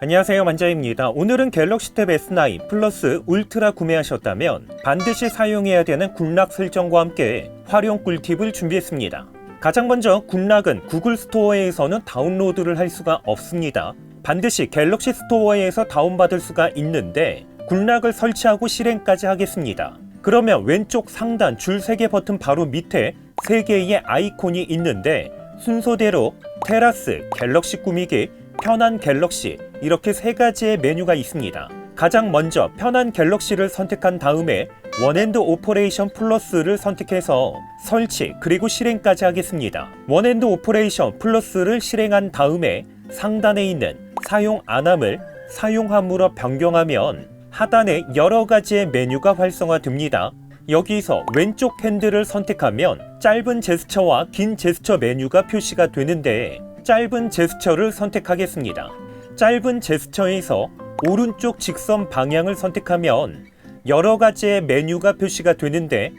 안녕하세요 만자입니다. 오늘은 갤럭시 탭 S9 플러스 울트라 구매하셨다면 반드시 사용해야 되는 굿락 설정과 함께 활용 꿀팁을 준비했습니다. 가장 먼저 굿락은 구글 스토어에서는 다운로드를 할 수가 없습니다. 반드시 갤럭시 스토어에서 다운받을 수가 있는데 굿락을 설치하고 실행까지 하겠습니다. 그러면 왼쪽 상단 줄 3개 버튼 바로 밑에 3개의 아이콘이 있는데 순서대로 테라스, 갤럭시 꾸미기, 편한 갤럭시 이렇게 세 가지의 메뉴가 있습니다. 가장 먼저 편한 갤럭시를 선택한 다음에 원핸드 오퍼레이션 플러스를 선택해서 설치 그리고 실행까지 하겠습니다. 원핸드 오퍼레이션 플러스를 실행한 다음에 상단에 있는 사용 안함을 사용함으로 변경하면 하단에 여러 가지의 메뉴가 활성화됩니다. 여기서 왼쪽 핸들을 선택하면 짧은 제스처와 긴 제스처 메뉴가 표시가 되는데 짧은 제스처를 선택하겠습니다. 짧은 제스처에서 오른쪽 직선 방향을 선택하면 여러 가지의 메뉴가 표시가 되는데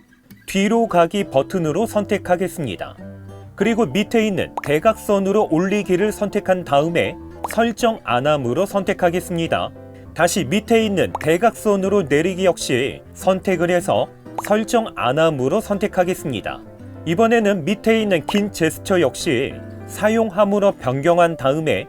뒤로 가기 버튼으로 선택하겠습니다. 그리고 밑에 있는 대각선으로 올리기를 선택한 다음에 설정 안함으로 선택하겠습니다. 다시 밑에 있는 대각선으로 내리기 역시 선택을 해서 설정 안함으로 선택하겠습니다. 이번에는 밑에 있는 긴 제스처 역시 사용함으로 변경한 다음에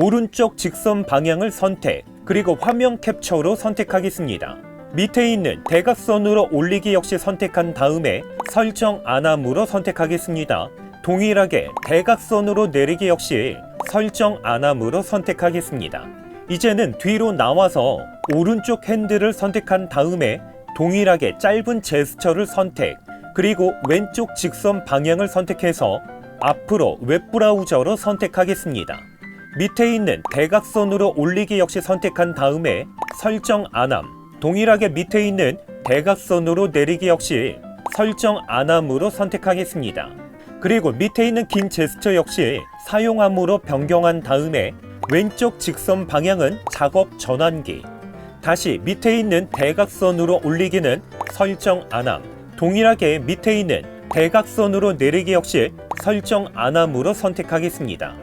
오른쪽 직선 방향을 선택 그리고 화면 캡처로 선택하겠습니다. 밑에 있는 대각선으로 올리기 역시 선택한 다음에 설정 안함으로 선택하겠습니다. 동일하게 대각선으로 내리기 역시 설정 안함으로 선택하겠습니다. 이제는 뒤로 나와서 오른쪽 핸들을 선택한 다음에 동일하게 짧은 제스처를 선택 그리고 왼쪽 직선 방향을 선택해서 앞으로 웹브라우저로 선택하겠습니다. 밑에 있는 대각선으로 올리기 역시 선택한 다음에 설정 안함 동일하게 밑에 있는 대각선으로 내리기 역시 설정 안함으로 선택하겠습니다. 그리고 밑에 있는 긴 제스처 역시 사용함으로 변경한 다음에 왼쪽 직선 방향은 작업 전환기 다시 밑에 있는 대각선으로 올리기는 설정 안함 동일하게 밑에 있는 대각선으로 내리기 역시 설정 안함으로 선택하겠습니다.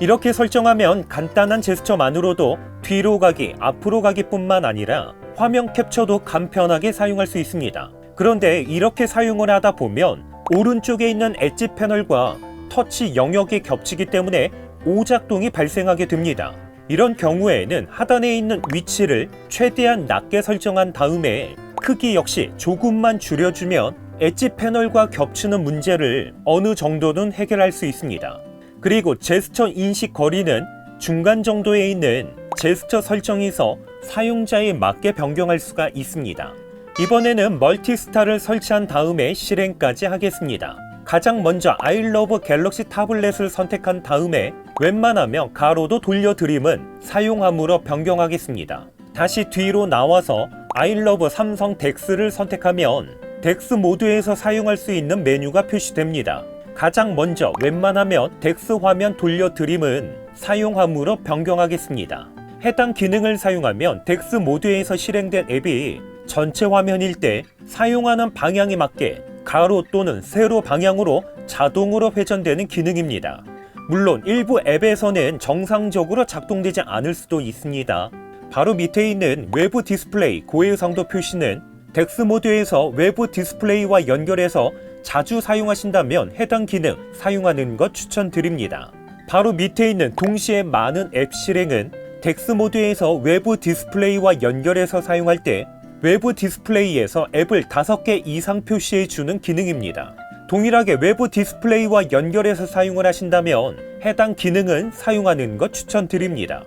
이렇게 설정하면 간단한 제스처만으로도 뒤로 가기, 앞으로 가기 뿐만 아니라 화면 캡처도 간편하게 사용할 수 있습니다. 그런데 이렇게 사용을 하다 보면 오른쪽에 있는 엣지 패널과 터치 영역이 겹치기 때문에 오작동이 발생하게 됩니다. 이런 경우에는 하단에 있는 위치를 최대한 낮게 설정한 다음에 크기 역시 조금만 줄여주면 엣지 패널과 겹치는 문제를 어느 정도는 해결할 수 있습니다. 그리고 제스처 인식 거리는 중간 정도에 있는 제스처 설정에서 사용자에 맞게 변경할 수가 있습니다. 이번에는 멀티스타를 설치한 다음에 실행까지 하겠습니다. 가장 먼저 아이러브 갤럭시 타블렛을 선택한 다음에 웬만하면 가로도 돌려드림은 사용함으로 변경하겠습니다. 다시 뒤로 나와서 아이러브 삼성 덱스를 선택하면 덱스 모드에서 사용할 수 있는 메뉴가 표시됩니다. 가장 먼저 웬만하면 덱스 화면 돌려 드림은 사용함으로 변경하겠습니다. 해당 기능을 사용하면 덱스 모드에서 실행된 앱이 전체 화면일 때 사용하는 방향에 맞게 가로 또는 세로 방향으로 자동으로 회전되는 기능입니다. 물론 일부 앱에서는 정상적으로 작동되지 않을 수도 있습니다. 바로 밑에 있는 외부 디스플레이 고해상도 표시는 덱스 모드에서 외부 디스플레이와 연결해서 자주 사용하신다면 해당 기능 사용하는 것 추천드립니다. 바로 밑에 있는 동시에 많은 앱 실행은 덱스 모드에서 외부 디스플레이와 연결해서 사용할 때 외부 디스플레이에서 앱을 5개 이상 표시해 주는 기능입니다. 동일하게 외부 디스플레이와 연결해서 사용을 하신다면 해당 기능은 사용하는 것 추천드립니다.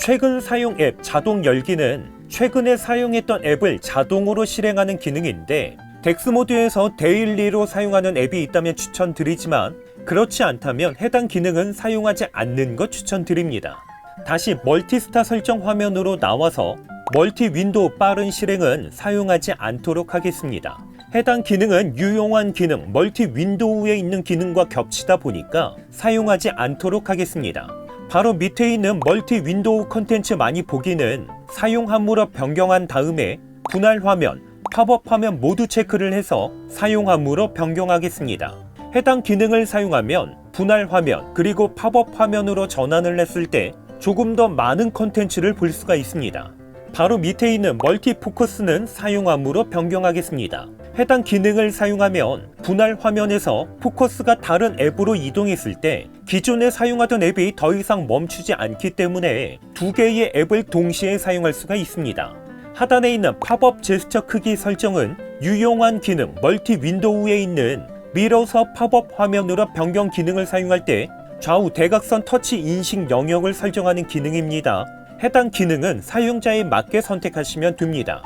최근 사용 앱 자동 열기는 최근에 사용했던 앱을 자동으로 실행하는 기능인데 덱스 모드에서 데일리로 사용하는 앱이 있다면 추천드리지만 그렇지 않다면 해당 기능은 사용하지 않는 것 추천드립니다. 다시 멀티스타 설정 화면으로 나와서 멀티 윈도우 빠른 실행은 사용하지 않도록 하겠습니다. 해당 기능은 유용한 기능 멀티 윈도우에 있는 기능과 겹치다 보니까 사용하지 않도록 하겠습니다. 바로 밑에 있는 멀티 윈도우 컨텐츠 많이 보기는 사용 함으로 변경한 다음에 분할 화면, 팝업 화면 모두 체크를 해서 사용 함으로 변경하겠습니다. 해당 기능을 사용하면 분할 화면 그리고 팝업 화면으로 전환을 했을 때 조금 더 많은 컨텐츠를 볼 수가 있습니다. 바로 밑에 있는 멀티 포커스는 사용함으로 변경하겠습니다. 해당 기능을 사용하면 분할 화면에서 포커스가 다른 앱으로 이동했을 때 기존에 사용하던 앱이 더 이상 멈추지 않기 때문에 두 개의 앱을 동시에 사용할 수가 있습니다. 하단에 있는 팝업 제스처 크기 설정은 유용한 기능 멀티 윈도우에 있는 미러서 팝업 화면으로 변경 기능을 사용할 때 좌우 대각선 터치 인식 영역을 설정하는 기능입니다. 해당 기능은 사용자에 맞게 선택하시면 됩니다.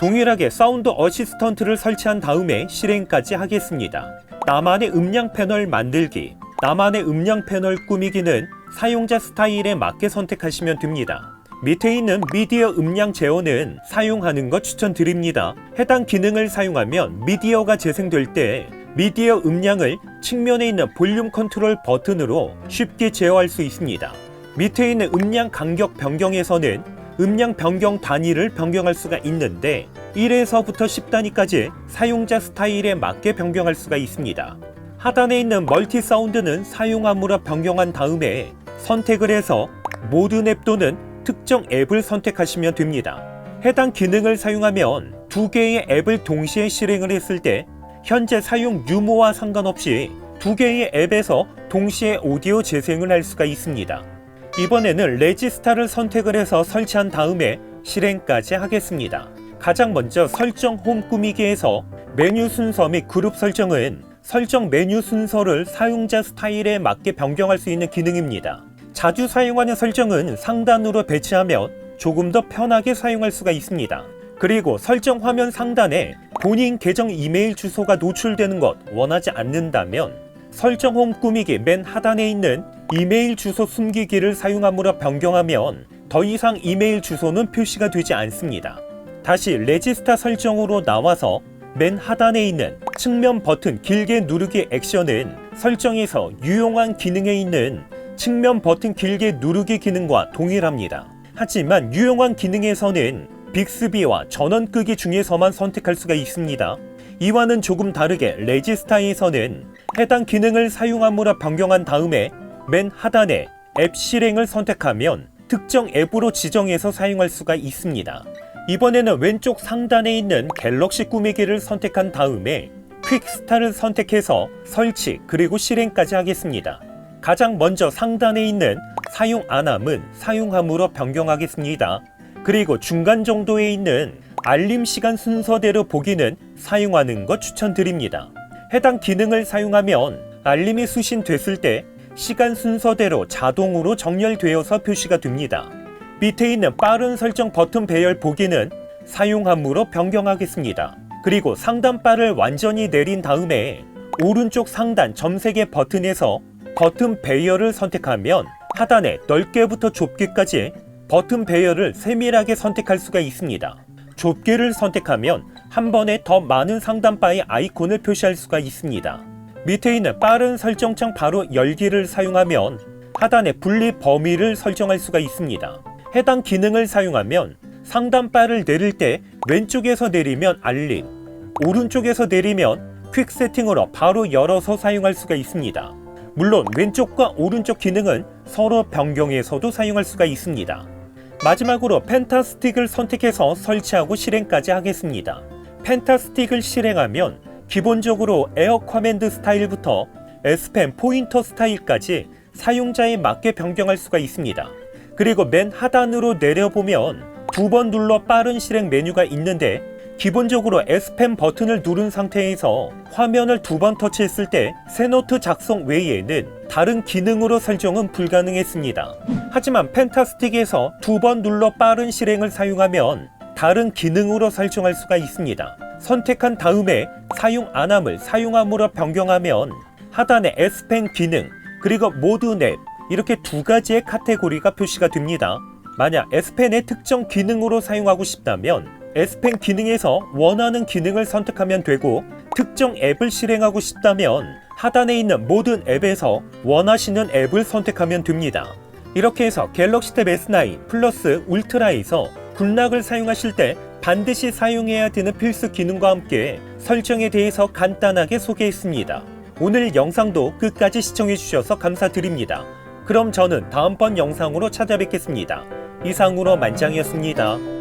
동일하게 사운드 어시스턴트를 설치한 다음에 실행까지 하겠습니다. 나만의 음량 패널 만들기, 나만의 음량 패널 꾸미기는 사용자 스타일에 맞게 선택하시면 됩니다. 밑에 있는 미디어 음량 제어는 사용하는 것 추천드립니다. 해당 기능을 사용하면 미디어가 재생될 때 미디어 음량을 측면에 있는 볼륨 컨트롤 버튼으로 쉽게 제어할 수 있습니다. 밑에 있는 음량 간격 변경에서는 음량 변경 단위를 변경할 수가 있는데 1에서부터 10단위까지 사용자 스타일에 맞게 변경할 수가 있습니다. 하단에 있는 멀티 사운드는 사용함으로 변경한 다음에 선택을 해서 모든 앱 또는 특정 앱을 선택하시면 됩니다. 해당 기능을 사용하면 두 개의 앱을 동시에 실행을 했을 때 현재 사용 유무와 상관없이 두 개의 앱에서 동시에 오디오 재생을 할 수가 있습니다. 이번에는 레지스타를 선택을 해서 설치한 다음에 실행까지 하겠습니다. 가장 먼저 설정 홈 꾸미기에서 메뉴 순서 및 그룹 설정은 설정 메뉴 순서를 사용자 스타일에 맞게 변경할 수 있는 기능입니다. 자주 사용하는 설정은 상단으로 배치하면 조금 더 편하게 사용할 수가 있습니다. 그리고 설정 화면 상단에 본인 계정 이메일 주소가 노출되는 것 원하지 않는다면 설정 홈 꾸미기 맨 하단에 있는 이메일 주소 숨기기를 사용함으로 변경하면 더 이상 이메일 주소는 표시가 되지 않습니다. 다시 레지스타 설정으로 나와서 맨 하단에 있는 측면 버튼 길게 누르기 액션은 설정에서 유용한 기능에 있는 측면 버튼 길게 누르기 기능과 동일합니다. 하지만 유용한 기능에서는 빅스비와 전원 끄기 중에서만 선택할 수가 있습니다. 이와는 조금 다르게 레지스타에서는 해당 기능을 사용함으로 변경한 다음에 맨 하단에 앱 실행을 선택하면 특정 앱으로 지정해서 사용할 수가 있습니다. 이번에는 왼쪽 상단에 있는 갤럭시 꾸미기를 선택한 다음에 퀵스타를 선택해서 설치 그리고 실행까지 하겠습니다. 가장 먼저 상단에 있는 사용 안함은 사용함으로 변경하겠습니다. 그리고 중간 정도에 있는 알림 시간 순서대로 보기는 사용하는 것 추천드립니다. 해당 기능을 사용하면 알림이 수신됐을 때 시간 순서대로 자동으로 정렬되어서 표시가 됩니다. 밑에 있는 빠른 설정 버튼 배열 보기는 사용함으로 변경하겠습니다. 그리고 상단 바를 완전히 내린 다음에 오른쪽 상단 점색의 버튼에서 버튼 배열을 선택하면 하단에 넓게부터 좁게까지 버튼 배열을 세밀하게 선택할 수가 있습니다. 좁게를 선택하면 한 번에 더 많은 상단바의 아이콘을 표시할 수가 있습니다. 밑에 있는 빠른 설정창 바로 열기를 사용하면 하단에 분리 범위를 설정할 수가 있습니다. 해당 기능을 사용하면 상단 바를 내릴 때 왼쪽에서 내리면 알림, 오른쪽에서 내리면 퀵 세팅으로 바로 열어서 사용할 수가 있습니다. 물론 왼쪽과 오른쪽 기능은 서로 변경해서도 사용할 수가 있습니다. 마지막으로 펜타스틱을 선택해서 설치하고 실행까지 하겠습니다. 펜타스틱을 실행하면 기본적으로 에어 커맨드 스타일부터 S펜 포인터 스타일까지 사용자에 맞게 변경할 수가 있습니다. 그리고 맨 하단으로 내려보면 두 번 눌러 빠른 실행 메뉴가 있는데 기본적으로 S펜 버튼을 누른 상태에서 화면을 두 번 터치했을 때 새 노트 작성 외에는 다른 기능으로 설정은 불가능했습니다. 하지만 펜타스틱에서 두 번 눌러 빠른 실행을 사용하면 다른 기능으로 설정할 수가 있습니다. 선택한 다음에 사용 안함을 사용함으로 변경하면 하단에 S펜 기능 그리고 모드 넷 이렇게 두 가지의 카테고리가 표시가 됩니다. 만약 S펜의 특정 기능으로 사용하고 싶다면 S펜 기능에서 원하는 기능을 선택하면 되고 특정 앱을 실행하고 싶다면 하단에 있는 모든 앱에서 원하시는 앱을 선택하면 됩니다. 이렇게 해서 갤럭시 탭 S9 플러스 울트라에서 군락을 사용하실 때 반드시 사용해야 되는 필수 기능과 함께 설정에 대해서 간단하게 소개했습니다. 오늘 영상도 끝까지 시청해 주셔서 감사드립니다. 그럼 저는 다음번 영상으로 찾아뵙겠습니다. 이상으로 만장이었습니다.